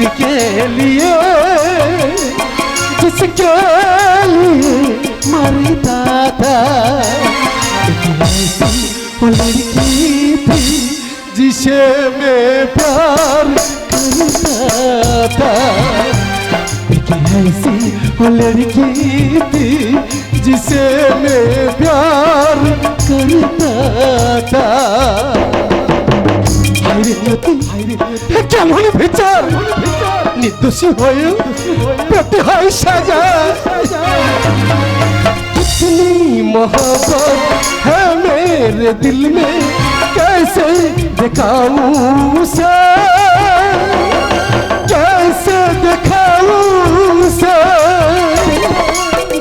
जिसके लिए जिसके लिए मरी दादा। लड़की थी जिसे मैं प्यार करता था। ऐसी लड़की थी जिसे मैं प्यार करता था। हाय रे নতুন কেমন বিচার নির্দোষী হয়ে পেতে হয় সাজা कितनी मोहब्बत है मेरे दिल में कैसे दिखाऊं उसे कैसे दिखाऊं उसे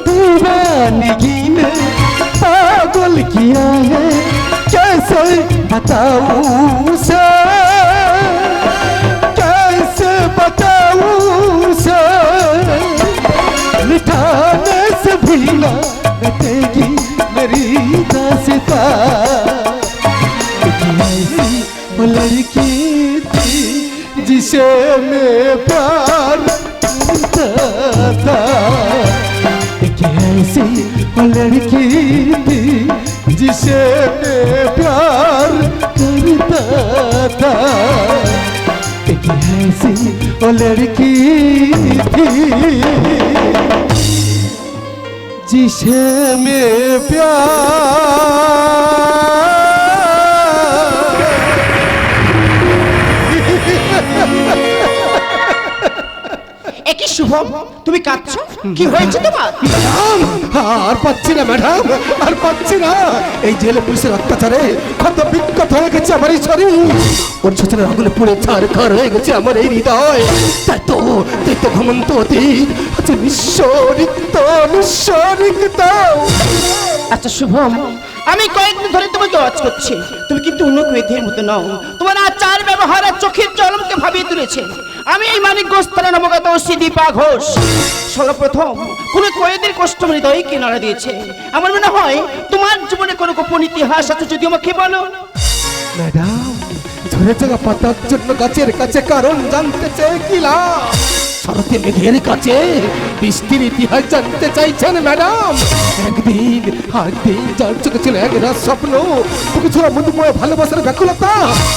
दीवानगी ने पागल किया है कैसे बताऊं उसे से भी मेरी दास्ता वो लड़की थी जिसे मैं प्यार था। ऐसी वो लड़की थी जिसे मैं प्यार करता था। ऐसी वो लड़की थी जिसे मैं प्यार শুভম তুমি কাঁদছো? কি হয়েছে তোমার? আর পাচ্ছি না ম্যাডাম আর পাচ্ছি না। এই জেলে পুলিশের অত্যাচারে ক্ষত বিক্ষত হয়ে গেছে আমার এই শরীর। ওর ছোচনের আগুনে পুড়ে ছাড় খার হয়ে গেছে আমার এই হৃদয়। তাই তো তাই তো ঘুমন্ত অতীত। আছে নিঃস্বরিক্ত নিঃস্বরিক্ত। আচ্ছা শুভম আমি কয়েকদিন ধরে তোমাকে ওয়াচ করছি। তুমি কিন্তু অন্য মেয়েদের মতো নও। তোমার আচার ব্যবহার আর চোখের জলমকে ভাবিয়ে তুলেছে। আমি এই মানিক গোস্তারা নবগত শ্রী দীপা ঘোষ। সর্বপ্রথম, কোন কয়েদের কষ্ট হৃদয় কিনারা দিয়েছে। আমার মনে হয়, তোমার জীবনে কোনো গোপন ইতিহাস আছে যদি আমাকে বলো? ম্যাডাম ঝরে যাওয়া পাতার জন্য গাছের কাছে কারণ জানতে চেয়েছিলাম শরতে মেঘের কাছে বৃষ্টির ইতিহাস জানতে চাইছেন ম্যাডাম। একদিন একদিন যার চোখে ছিল এক রাত স্বপ্ন বুকে মধুময় ভালোবাসার ব্যাকুলতা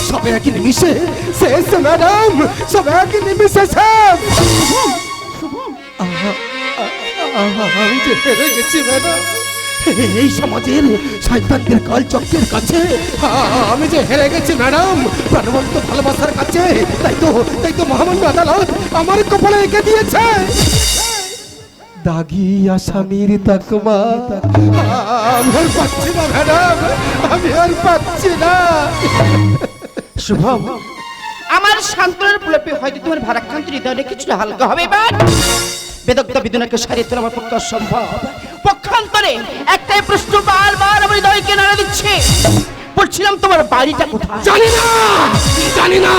সব একই নিমিশে শেষ ম্যাডাম সব একই নিমিশে শেষ। আহা, আহা, আমি যে হেরে গেছি ম্যাডাম। এই সমাজের শয়তানদের কাল চক্রের কাছে। আমি যে হেরে গেছি, ম্যাডাম, প্রাণবন্ত ভালোবাসার কাছে। তাই তো তাই তো মহামান্য আদালত আমার কপালে এঁকে দিয়েছে। দাগি আসামির তাকমা। আমি আর পাচ্ছি না, ম্যাডাম, আমি আর পাচ্ছি না। শুভম। আমার শান্তনের প্রলেপে হয়তো তোমার ভারাক্রান্ত হৃদয়টা কিছুটা হালকা হবে, বাট বেদগ্ধ বিদুনাকে সারিয়ে তোলা আমার পক্ষে অসম্ভব। পক্ষান্তরে একটাই প্রশ্ন বারবার আমার হৃদয়কে নাড়া দিচ্ছে। বলছিলাম তোমার বাড়িটা কোথায়? জানি না জানি না।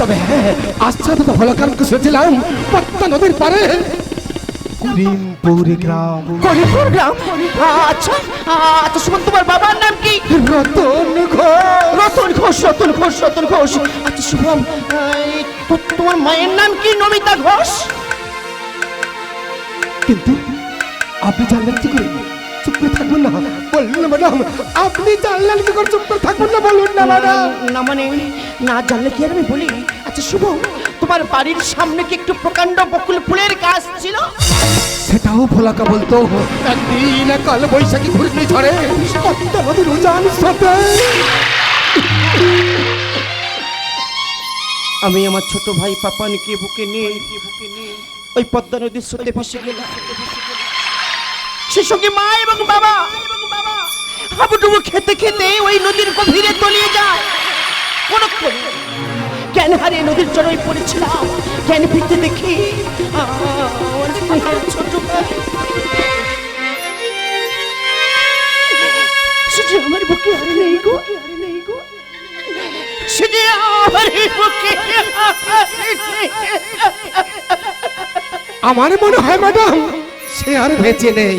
তবে হ্যাঁ আশ্চর্য তো ভালো কারণ শুনেছিলাম পদ্মা নদীর পারে করিমপুর গ্রাম। করিপুর গ্রাম? আচ্ছা আচ্ছা সুমন তোমার বাবার নাম কি? রতন ঘোষ। রতন ঘোষ রতন ঘোষ রতন ঘোষ। আচ্ছা শুভম তোমার মায়ের নাম কি? নমিতা ঘোষ? কিন্তু আপনি জানলেন কি করে? চুপ করে থাকবেন না। বলুন না ম্যাডাম আপনি জানলেন কি করে? চুপ করে থাকবেন না বলুন না ম্যাডাম। না মানে না জানলে কি আর আমি বলি? আচ্ছা শুভ তোমার বাড়ির সামনে কি একটু প্রকাণ্ড বকুল ফুলের গাছ ছিল? সেটাও ভোলাকা বলতো একদিন কাল বৈশাখী ঘুরনি ঝড়ে। পদ্মা নদীর উজান সাথে। আমি আমার ছোট ভাই পাপানকে বুকে নিয়ে ওই পদ্মা নদীর স্রোতে ভেসে গেলাম। সে সঙ্গে মা এবং বাবা হাবুডুবু খেতে খেতে ওই নদীর গভীরে তলিয়ে যায়। কোনক্ষণ জ্ঞান হারিয়ে নদীর জড়াই পড়েছিলাম। জ্ঞান ফিরতে দেখি ছোট সে আমার বুকে আর নেই গো। আর গো সে যে আমার বুকে। আমার মনে হয় ম্যাডাম সে আর বেঁচে নেই।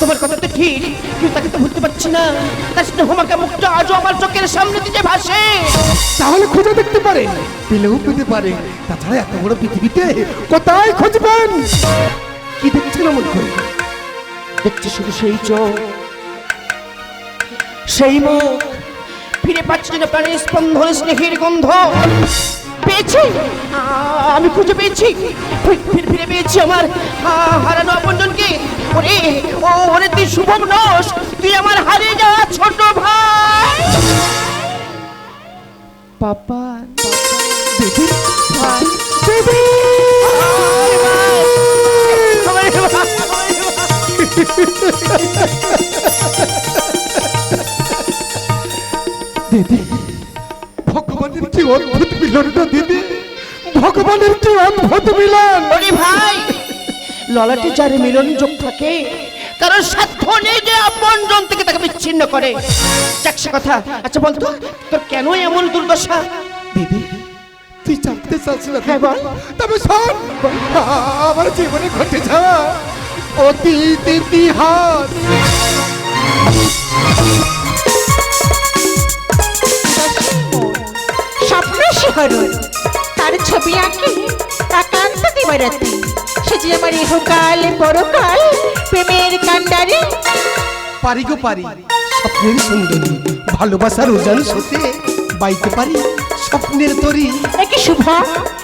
তোমার কথা তো ঠিক কিন্তু তাকে তো ভুলতে পারছি না। তার স্নেহ মাখা মুখটা আজও আমার চোখের সামনে দিয়ে ভাসে। তাহলে খুঁজে দেখতে পারে পেলেও পেতে পারে। তাছাড়া এত বড় পৃথিবীতে কোথায় খুঁজবেন? কি দেখছেন এমন করে? দেখছি শুধু সেই চোখ সেই মুখ। ফিরে পাচ্ছি না প্রাণের স্পন্দন স্নেহের গন্ধ। পেয়েছি। আমি খুঁজে পেয়েছি। ফিরে ফিরে পেয়েছি আমার হারানো আপনজনকে। ওরে, ও, ওরে, তুই শুভম নস। তুই আমার হারিয়ে যাওয়া ছোট ভাই। পাপা, দেবী, ভাই। দিদি কি অদ্ভুত মিলন না দিদি? ভগবানের কি অদ্ভুত মিলন। ওরে ভাই ললাটে যারে মিলন যোগ থাকে কারণ সাধ্য নেই যে আপন জন থেকে তাকে বিচ্ছিন্ন করে। যাক সে কথা। আচ্ছা বলতো তোর কেন এমন দুর্দশা? দিদি তুই জানতে চাস না হ্যাঁ, বল। তবে শোন আমার জীবনে ঘটে যাওয়া অতীত ইতিহাস। স্বপ্ন তার ছবি আঁকি একান্ত দিবারাতি সে যে আমার ইহকাল পরকাল প্রেমের কান্ডারি পারি গো পারি স্বপ্নের সুন্দরী ভালোবাসার ওজন সতে বাইতে পারি স্বপ্নের তরি। নাকি শুভ?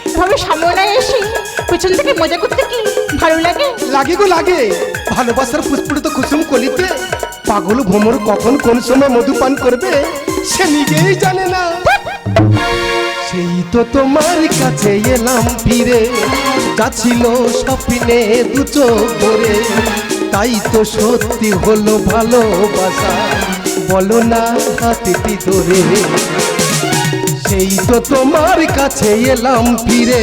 এভাবে সামনে এসে পেছন থেকে মজা করতে কি ভালো লাগে? লাগে গো লাগে ভালোবাসার ফুসফুটিত কুসুম কলিতে। পাগল ভ্রমর কখন কোন সময় মধু পান করবে সে নিজেই জানে না। সেই তো তোমার কাছে এলাম ফিরে। যাচ্ছিল স্বপ্নে দু করে তাই তো সত্যি হলো ভালোবাসা। বলো না হাতটি ধরে। সেই তো তোমার কাছে এলাম ফিরে।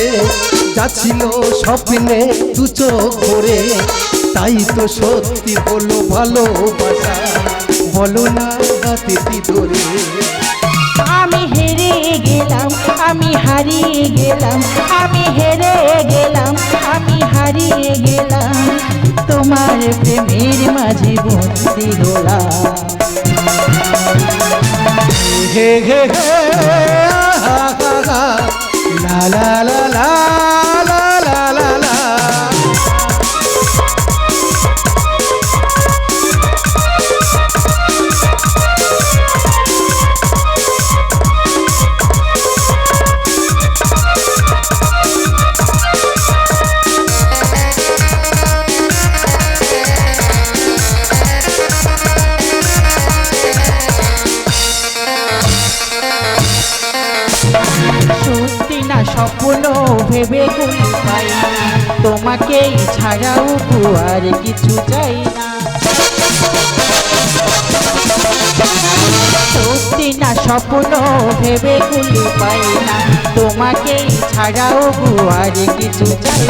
যাচ্ছিল স্বপ্নে দু চোখ ভরে, তাই তো সত্যি হলো ভালোবাসা। বলো না হাতেটি ধরে। আমি গেলাম আমি হারিয়ে গেলাম আমি হেরে গেলাম আমি হারিয়ে গেলাম। তোমার প্রেমের মাঝে বন্দি হলাম হে হে হে আহা, হা, হা, লা লা লা লা লা লা। তোমাকেই ছাড়াও আর কিছু চাই না। স্বপ্ন ভেবে গুলি পাই না। তোমাকেই ছাড়াও আর কিছু চাই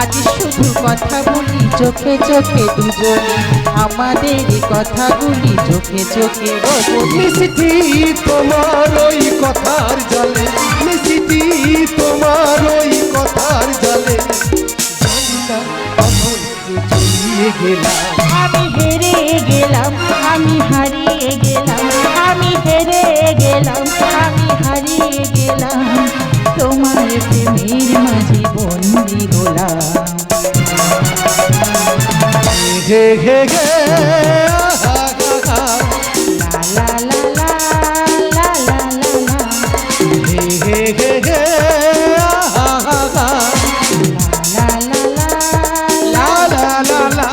আজ শুধু কথা বলি চোখে চোখে দুজনে। আমাদের কথাগুলি চোখে চোখে মিষ্টি তোমার ওই কথার জলে। মিষ্টি লা লা লা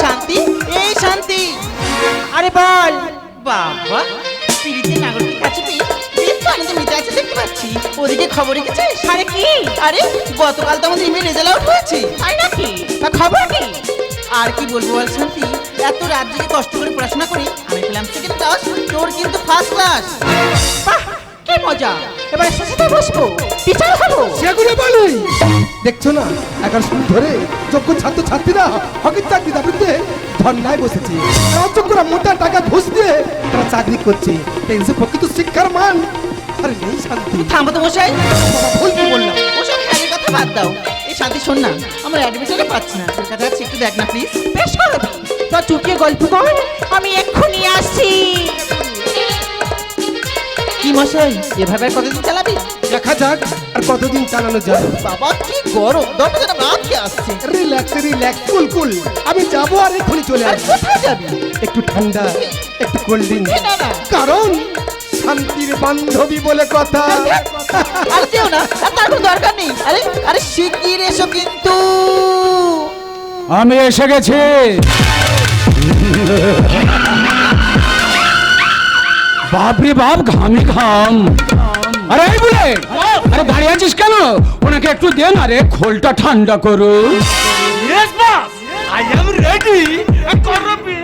শান্তি? এই শান্তি। আরে বল। বাবা পিড়িতে নাগরিক কাছে পেয়ে বেশ তো আনন্দ মিটে আছে দেখতে পাচ্ছি। ওদিকে খবর রেখেছিস? আরে কি? আরে গতকাল তো আমাদের ইমেল রেজাল্ট আউট হয়েছে। তাই নাকি? তা খবর কি? আর কি বলব বল শান্তি? এত রাত জেগে কষ্ট করে পড়াশোনা করি আমি পেলাম সেকেন্ড ক্লাস তোর কিন্তু ফার্স্ট ক্লাস বাহ কি মজা। এবার শেষে বসবো টিচার হব। সেগুলো বলি দেখছ না এগারো শুরু ধরে যোগ্য ছাত্র ছাত্রীরা হকির চাকরি দাবিতে ধর্নায় বসেছে। আর অযোগ্যরা মোটা টাকা ঘুষ দিয়ে তারা চাকরি করছে। টেন্সে প্রকৃত শিক্ষার মান। আরে নেই শান্তি। থামো তো মশাই। বাবা ভুল কি বললাম? বাদ দাও। এই শান্তি শোন না আমরা অ্যাডমিশনে পাচ্ছি না। তোর কাছে আছে একটু দেখ না প্লিজ বেশ তোর চুপকে গল্প কর আমি এক্ষুনি আসছি। কি মশাই এভাবে আর কতদিন চালাবি? দেখা যাক আর কতদিন চালানো যায়। বাবা কি গরম। যেন না খেয়ে আসছে। Relax relax cool cool. আমি যাব আর এক্ষুনি চলে আর আসব। কোথায় যাবি? একটু ঠান্ডা একটু কোল্ড ড্রিঙ্ক না না। কারণ শান্তির বান্ধবী বলে কথা। আর যেও না আর তার কোনো দরকার নেই। আরে আরে শিগগির এসো কিন্তু? আমি এসে গেছি। বাপরে বাপ ঘামি ঘাম। আরে এই বলে আরে দাঁড়িয়ে আছিস কেন? ওনাকে একটু দে আরে খোলটা ঠান্ডা করু করবি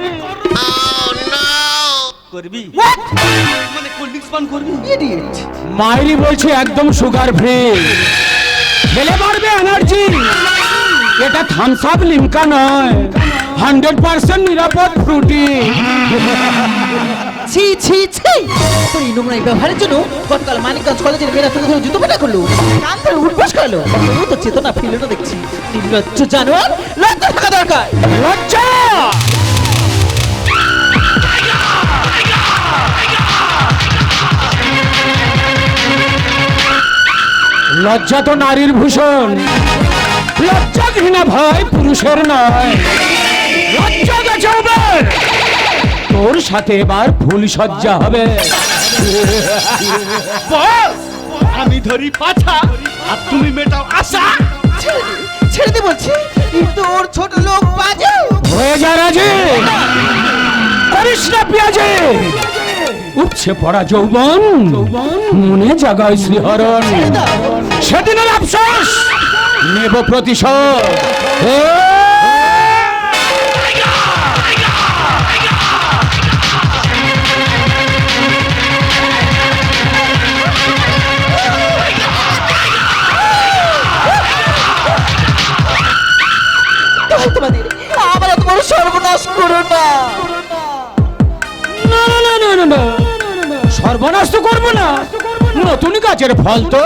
মানে কোল্ড ড্রিঙ্কস পান করবি? ইডিয়েট মাইরি বলছে একদম সুগার ফ্রি খেলে পারবে এনার্জি এটা থামস আপ লিমকা নয়। হান্ড্রেড পার্সেন্ট নিরাপদ ফ্রুটি ছি ছি ছি। তোর এই নোংরা ব্যবহারের জন্য গতকাল মানিকগঞ্জ কলেজের মেয়েরা তোকে ধরে জুতো পেটা করল। কান ধরে উঠবোস করালো। ও তো চেতনা ফিরলো না দেখছি। নির্লজ্জ জানোয়ার লজ্জা থাকা দরকার। লজ্জা! লজ্জা তো নারীর ভূষণ। লজ্জা ঘৃণা ভয় পুরুষের নয়। লজ্জা গেছে তোর সাথে এবার ফুল সজ্জা হবে। আমি ধরি পাছা আর তুমি মেটাও আশা। ছেড়ে দে বলছি তোর ছোট লোক বাজে। হয়ে যা রাজে। করিস না পেঁয়াজে। উপছে পড়া যৌবন। মনে জাগায় শ্রীহরণ। সেদিনের আফসোস নেব প্রতিশোধ তোমাদের আমার সর্বনাশ করো না না না না না না না সর্বনাশ তো করব না নতুন গাছের ফল তো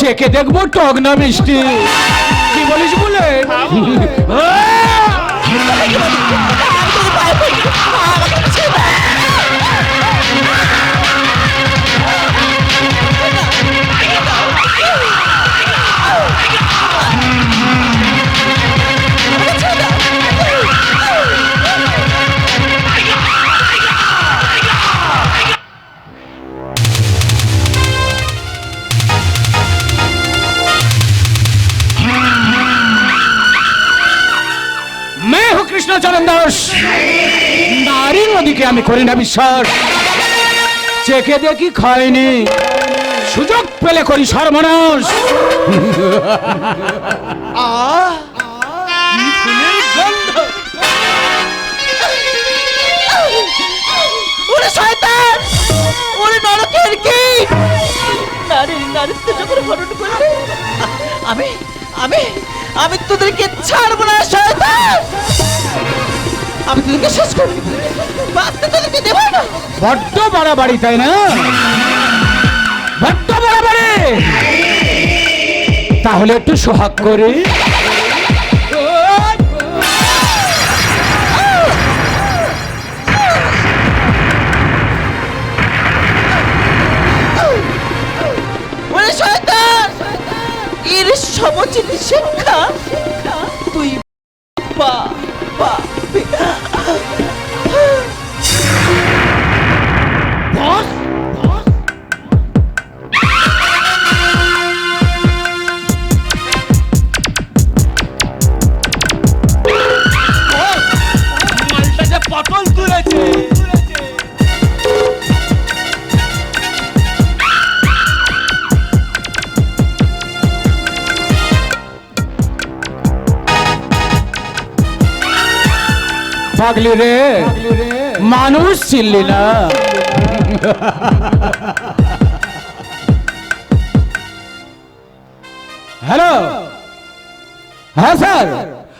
চেকে দেখব টক না মিষ্টি। কি বলিস বলে? কৃষ্ণচরণ দাস। নারী নদীকে আমি করি না বিশ্বাস। চেকে দেখি খাইনি সুযোগ পেলে করি সর্বনাশ। ওরে শয়তান ওরে নরকের কি? নারী নারীত্ব যখন হরণ করবে আমি আমি আমি তোদেরকে ছাড়বো না শয়তান। আমি তোদেরকে শেষ করব বাঁচতে তোদেরকে দেবো না। বড্ড তাই না? বড্ড বাড়াবাড়ি! তাহলে একটু সোহাগ করে। পাগলি রে। মানুষ চিনলি না। হ্যালো? হ্যাঁ স্যার।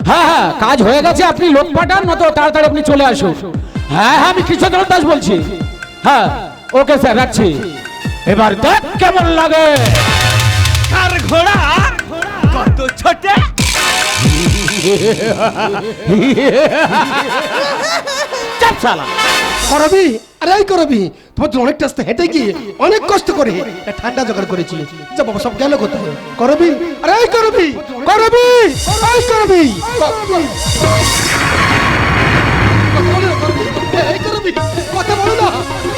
হ্যাঁ হ্যাঁ কাজ হয়ে গেছে, আপনি লোক পাঠান না তো তাড়াতাড়ি আপনি চলে আসুন। হ্যাঁ হ্যাঁ আমি কৃষ্ণচন্দ্র দাস বলছি। হ্যাঁ ওকে, স্যার, রাখছি। এবার দেখ কেমন লাগে। কার ঘোড়া? কত ছোট? চাপ করবি? আরে এই করবি? তোমার তো অনেকটা রাস্তা হেঁটে গিয়ে অনেক কষ্ট করে ঠান্ডা জোগাড় করেছিলে। যা বাবা, সব গেল কোথায়? করবি? আরে এই করবি? করবি?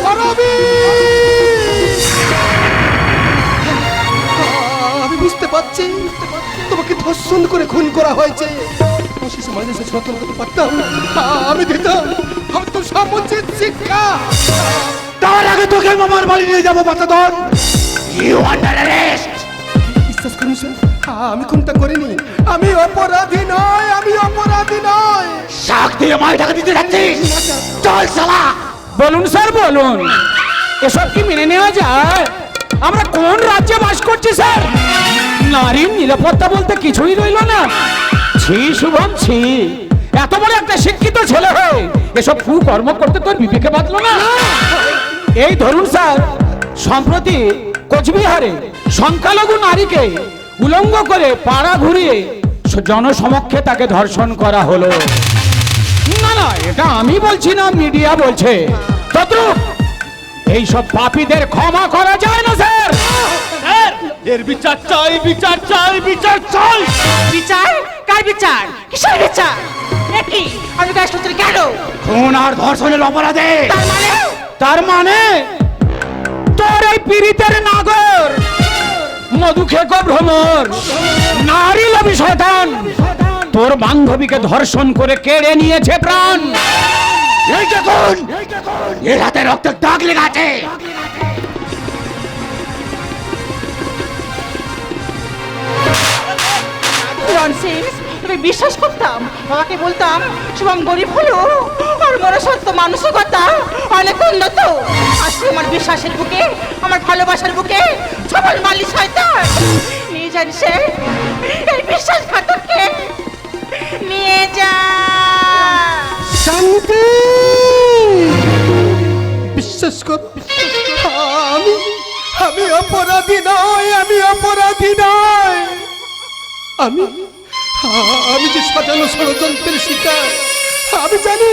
করবি? আমি বুঝতে পারছি। তোমাকে ধর্ষণ করে খুন করা হয়েছে। অবশেষে মানুষের সতর্ক করতে পারতাম আমি দিতাম আমি তো সমুচিত শিক্ষা। তার আগে তোকে মামার বাড়ি নিয়ে যাব বাচ্চাদন ইউ আন্ডার অ্যারেস্ট বিশ্বাস করুন স্যার আমি কোনটা করিনি। আমি অপরাধী নয় আমি অপরাধী নয়। শাক দিয়ে মাল টাকা দিতে যাচ্ছিস? চল শালা! বলুন স্যার বলুন। এসব কি মেনে নেওয়া যায়? আমরা কোন রাজ্যে বাস করছি স্যার? নারীর নিরাপত্তা বলতে কিছুই রইল না। ছি, শুভম, ছি। এত বড় একটা শিক্ষিত ছেলে হয়ে এসব কুকর্ম করতে তোর বিবেকে বাঁধলো না? এই ধরুন স্যার, সম্প্রতি কোচবিহারে সংখ্যালঘু নারীকে উলঙ্গ করে পাড়া ঘুরিয়ে জনসমক্ষে তাকে ধর্ষণ করা হলো। না না, এটা আমি বলছি না, মিডিয়া বলছে। তদ্রুপ, এইসব পাপীদের ক্ষমা করা যায় না এর বিচার চাই বিচার চাই বিচার চাই। বিচার? কার বিচার? কিসের বিচার? একই আমি কাজ করতে কেন? খুন আর ধর্ষণের অপরাধে। তার মানে? তার মানে তোর এই পীড়িতের নাগর মধু খেকো ভ্রমর নারী লবি শয়তান তোর বান্ধবীকে ধর্ষণ করে কেড়ে নিয়েছে প্রাণ। এই দেখুন। এর হাতে রক্তের দাগ লেগে আছে। ননসেন্স আমি বিশ্বাস করতাম? বাবাকে বলতাম শুভম গরিব হলো, আর বড় সত্য মানসিকতা অনেক উন্নত। আজকে আমার বিশ্বাসের বুকে, আমার ভালোবাসার বুকে সবল মালি শয়তান। নিয়ে যান সে এই বিশ্বাসঘাতককে। নিয়ে যা। শান্তি। বিশ্বাস কর। আমি আমি অপরাধী নয়, আমি অপরাধী নয়। আমি? আমি যে সাজানো ষড়যন্ত্রের শিকার, আমি জানি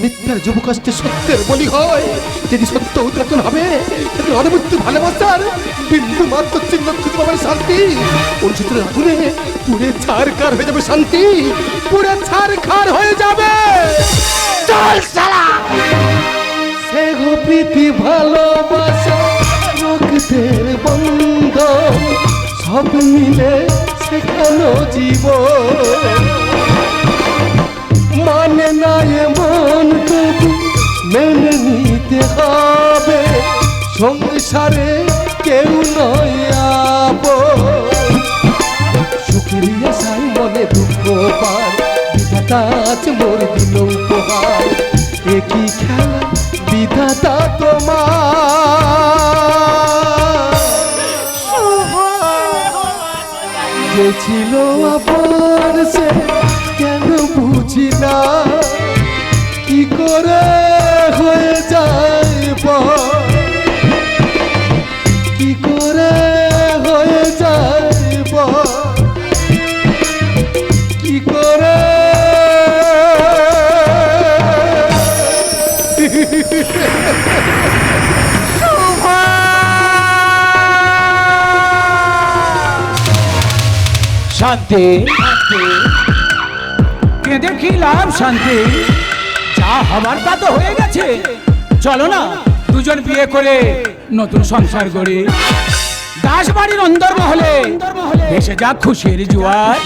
মিথ্যার যুবকাষ্টে সত্যের বলি হয়। যদি সত্য উদ্ঘাটন হবে যদি অনুমতি ভালোবাসার বিন্দু মাত্র চিহ্ন খুঁজে পাবেন শান্তি। অনুসূচনের আগুনে পুরে ছাড়কার হয়ে যাবে শান্তি। পুরে ছাড়খার হয়ে যাবে। চল সালা সে গো প্রীতি ভালোবাসা রক্তের বন্ধ সব মিলে শেখানো জীব মানে না এমন তবু মেনে নিতে হবে, সংসারে কেউ নয় আপন। সুখের আশায় মনে দুঃখ পার বিধাতা আজ মোর দিল উপহার। একই খেলা ছিল আপন সে, কেন বুঝি না? কি করে হয়ে পর? কি করে হয়ে যাইব কি করে? শান্তি। কেঁদে কি লাভ শান্তি। যা হবার তা তো হয়ে গেছে। চলো না দুজন বিয়ে করে নতুন সংসার গড়ি। দাস বাড়ির অন্দর মহলে এসে যা খুশির জুয়ার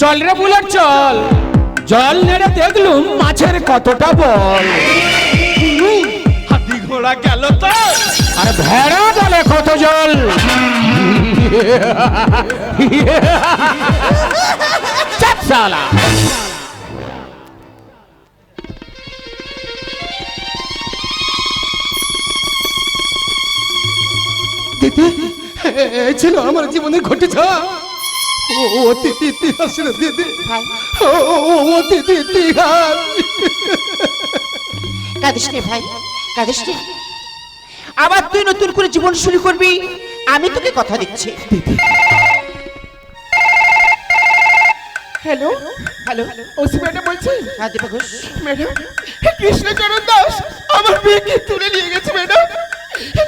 চল রে বুলেট চল। জল নেড়ে দেখলুম মাছের কতটা বল। ঘোড়া গেল তো। আর ভেড়া বলে কত জল। চাপ শালা দিদি এই ছিল আমার জীবনে ঘটে যাওয়া ও অতীত ইতিহাস রে দিদি ও ও, ইতিহাস কাঁদিস ভাই কাঁদিস নে। আবার তুই নতুন করে জীবন শুরু করবি? আমি তোকে কথা দিচ্ছি। হ্যালো? হ্যালো? ওসি ম্যাডাম বলছি হ্যাঁ দীপা ঘোষ। ম্যাডাম কৃষ্ণচরণ দাস আমার মেয়েকে তুলে নিয়ে গেছে ম্যাডাম।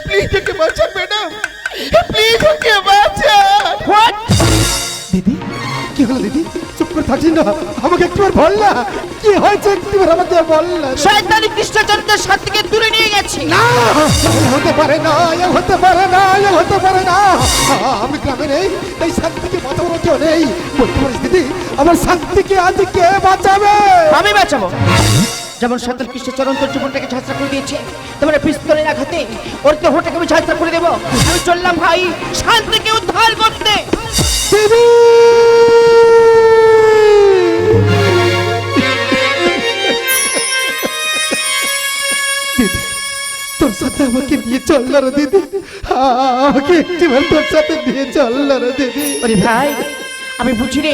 প্লিজ ওকে বাঁচান ম্যাডাম। প্লিজ ওকে বাঁচান। হোয়াট কি হলো দিদি? চুপ করে থাকি না? আমাকে একবার বল না। কি হয়েছে? একবার আমাকে বল না। শয়তানি কৃষ্ণচন্দ্রের সাথ থেকে দূরে নিয়ে গেছে। না হতে পারে না এ হতে পারে না এ হতে পারে না। আমি গ্রামে নেই তাই শান্তিকে বাঁচানোর কেউ নেই। বলতে পারিস দিদি আমার শান্তিকে আজ কে বাঁচাবে? আমি বাঁচাবো। যেমন শয়তান কৃষ্ণচরণ তোর জীবনটাকে ঝাঁচরা করে দিয়েছে তোমার পিস্তলের আঘাতে ওর দেহটাকে আমি ঝাঁচরা করে দেবো। আমি চললাম ভাই শান্তিকে উদ্ধার করতে। তোর সাথে আমাকে নিয়ে চল রে দিদি। আমাকে একটিবার তোর সাথে নিয়ে চল না রে দিদি। ওরে ভাই আমি বুঝি রে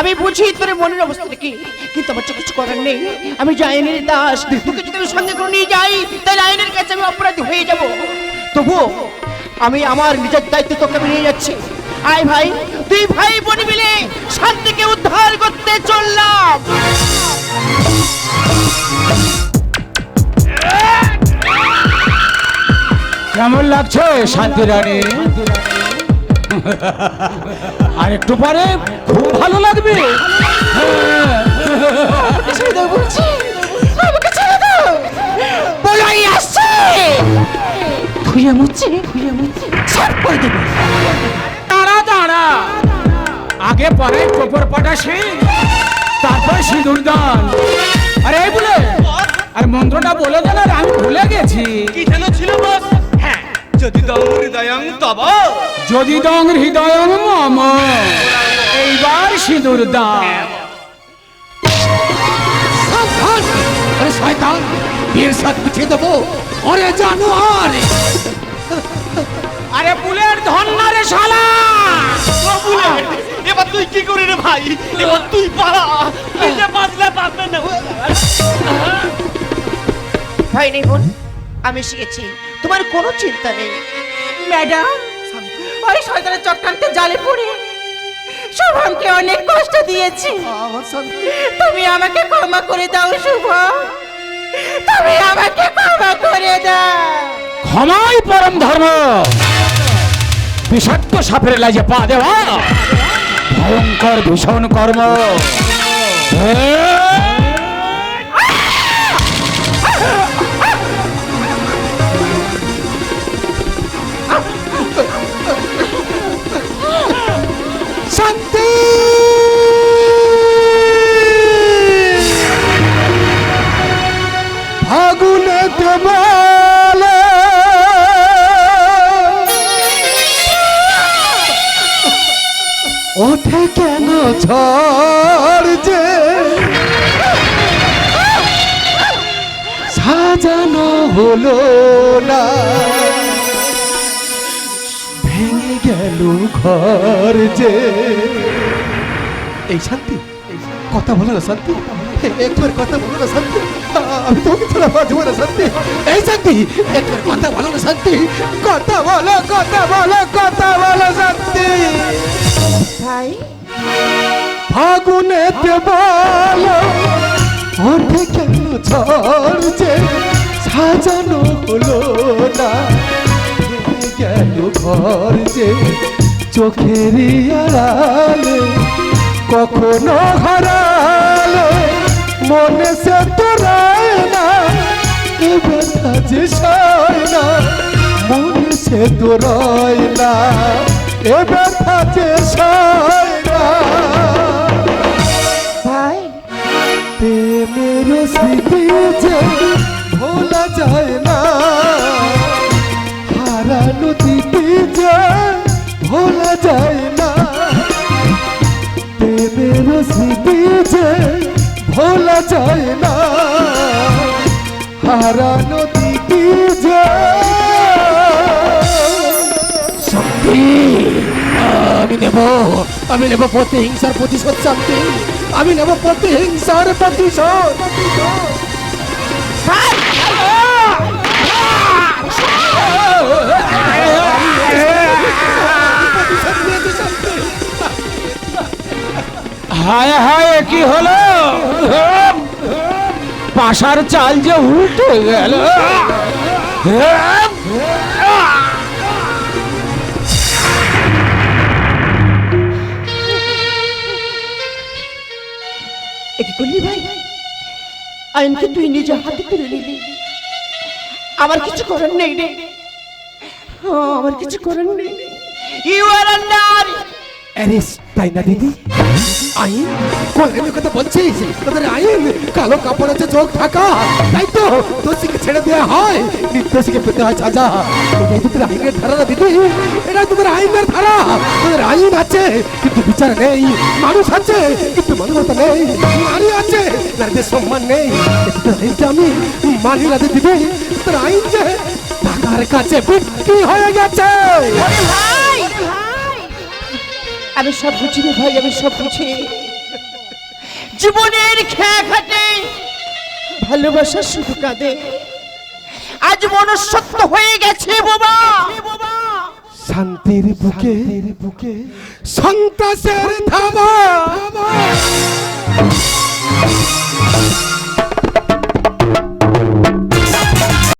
আমি বুঝি তোর মনের অবস্থাটা কি কিন্তু আমার তো কিছু করার নেই। আমি যে দাস তোকে যদি আমি সঙ্গে করে নিয়ে যাই তাহলে আইনের কাছে আমি অপরাধী হয়ে যাব। তবুও আমি আমার নিজের দায়িত্ব তোকে নিয়ে যাচ্ছি। আয় ভাই তুই ভাই বোন মিলে শান্তিকে উদ্ধার করতে চললাম। কেমন লাগছে শান্তি রানী? আর একটু পরে খুব ভালো লাগবে। বলাই আসছে। খুঁড়ে মুচ্ছে খুঁড়ে মুচ্ছে ছাড় করে দেবে। দাঁড়া দাঁড়া। আগে পরে চোপর পাটাশি তারপর সিঁদুর দান। আরে এই বলে আর মন্ত্রটা বলে দেন আর আমি ভুলে গেছি। কি যেন ছিল বস? হ্যাঁ যদি দম হৃদয়ং তব। যদি দং হৃদয় মম এইবার সিঁদুর দান। শয়তান। বিয়ের সাথ পিছিয়ে দেবো। ওরে জানোয়ার! আরে বুলের ধন্না রে শালা! এবার তুই কি করি রে ভাই? এবার তুই পালা। নিজে বাঁচলে পারবে না। ভাই নেই বোন আমি শিখেছি। তোমার কোনো চিন্তা নেই। ম্যাডাম ওই শয়তানের চক্রান্তে জালে পড়ে। শুভমকে অনেক কষ্ট দিয়েছি। তুমি আমাকে ক্ষমা করে দাও শুভ তুমি আমাকে ক্ষমা করে দাও। ক্ষমাই পরম ধর্ম। বিষাক্ত সাপের পা দেওয়া। ভয়ঙ্কর ভীষণ কর্ম। শান্তি ঝড় যে সাজানো হলো না, ভেঙে গেল ঘর যে। এই শান্তি, কথা বলো না শান্তি। একবার কথা বলো না শান্তি। আমি তোকে ছাড়া বাঁচবো না শান্তি। এই শান্তি, একবার কথা বলো না শান্তি। কথা বলো কথা বলো কথা বলো শান্তি। ভাই ফাগুনেতে বলো ওঠে কেন ঝড় যে সাজানো হলো না? গেল ঘর যে চোখেরই আড়ালে। কখনো হারালে, মনে সে তোরায় না, এ ব্যথা যে সয় না, মনে সে তোরায় না। এ ব্যথা যে ভাই। প্রেমের স্মৃতি যে ভোলা যায় না। হারানো দিদি যে ভোলা যায় না। প্রেমের স্মৃতি যে ভোলা যায় না। হারানো আমি নেব আমি নেব প্রতিহিংসার প্রতিশোধ শান্তি। আমি নেব প্রতিহিংসার প্রতিশোধ। হায় হায়, কি হলো? পাশার চাল যে উল্টে গেল। এ কি করলি ভাই? আইনকে তুই নিজে হাতে তুলে নিলি। আমার কিছু করার নেই রে। আমার কিছু করার নেই। ইউ আর আন্ডার আরে তাই না দিদি আইন কথা বলছিস? তোদের আইন কালো কাপড় আছে, চোখ ঢাকা। তাই তো দোষীকে ছেড়ে দেওয়া হয়। নির্দোষীকে পেতে হয় সাজা। এটাই তোদের আইনের ধারা না দিদি? এটাই তোদের আইনের ধারা। তোদের আইন আছে, কিন্তু বিচার নেই। মানুষ আছে, কিন্তু মানবতা নেই। নারী আছে, নারীদের সম্মান নেই। তোদের আইনটা আমি মানি না দিদি। তোদের আইন যে টাকার কাছে বিক্রি হয়ে গেছে। আমি সব বুঝি রে ভাই আমি সব বুঝি। জীবনের খেয়া খাটে ভালোবাসা শুধু কাঁদে। আজ মনুষ্যত্ব হয়ে গেছে বাবা শান্তির বুকে বুকে। সন্তাসের ধাবা